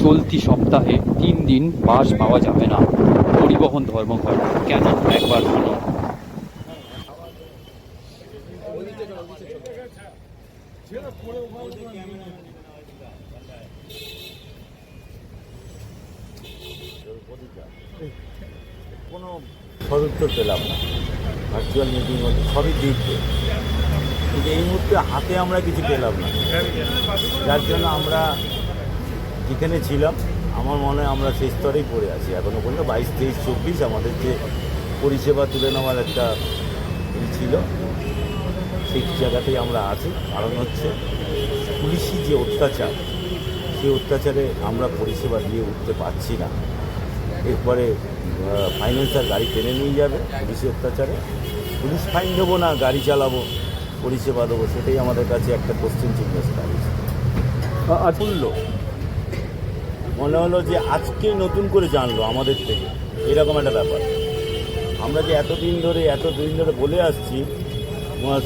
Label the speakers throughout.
Speaker 1: চলতি সপ্তাহে তিন দিন বাস পাওয়া যাবে না। পরিবহন ধর্মঘট কেন একবার শুনুন
Speaker 2: কোনো সদুত্তর পেলাম না। ভার্চুয়াল মিটিং হচ্ছে, সবই দিচ্ছে কিন্তু এই মুহূর্তে হাতে আমরা কিছু পেলাম না। যার জন্য আমরা যেখানে ছিলাম আমার মনে হয় আমরা সেই স্তরেই পড়ে আছি। এখনও পর্যন্ত বাইশ তেইশ চব্বিশ আমাদের যে পরিষেবা তুলে নেওয়ার একটা ই ছিল সেই জায়গাতেই আমরা আছি। কারণ হচ্ছে পুলিশি যে অত্যাচার সেই অত্যাচারে আমরা পরিষেবা দিয়ে উঠতে পারছি না। এরপরে ফাইন্যান্সার গাড়ি টেনে নিয়ে যাবে পুলিশি অত্যাচারে। পুলিশ ফাইন দেবো না গাড়ি চালাবো পরিষেবা দেবো সেটাই আমাদের কাছে একটা কোশ্চেন চিহ্ন দাঁড়িয়েছে আর তুললো মনে হলো যে আজকেই নতুন করে জানলো আমাদের থেকে। এরকম একটা ব্যাপার। আমরা যে এতদিন ধরে এত দিন ধরে বলে আসছি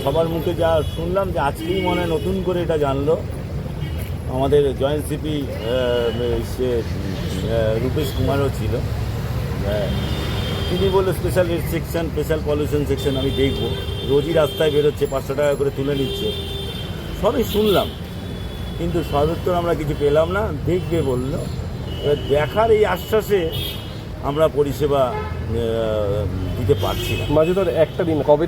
Speaker 2: সবার মুখে যা শুনলাম যে আজকেই মনে হয় নতুন করে এটা জানলো, আমাদের জয়েন্ট সিপি সে রূপেশ কুমারও ছিল। হ্যাঁ। তিনি বলল special section special pollution section আমি দেখব। রোজই রাস্তায় বেরোচ্ছে, পাঁচশো টাকা করে তুলে নিচ্ছে। সবই শুনলাম। কিন্তু সদুত্তর আমরা কিছু পেলাম না। দেখবে বলল। এবার দেখার এই আশ্বাসে আমরা পরিষেবা দিতে পারছি না।
Speaker 3: মাঝে ধর একটা দিন কবে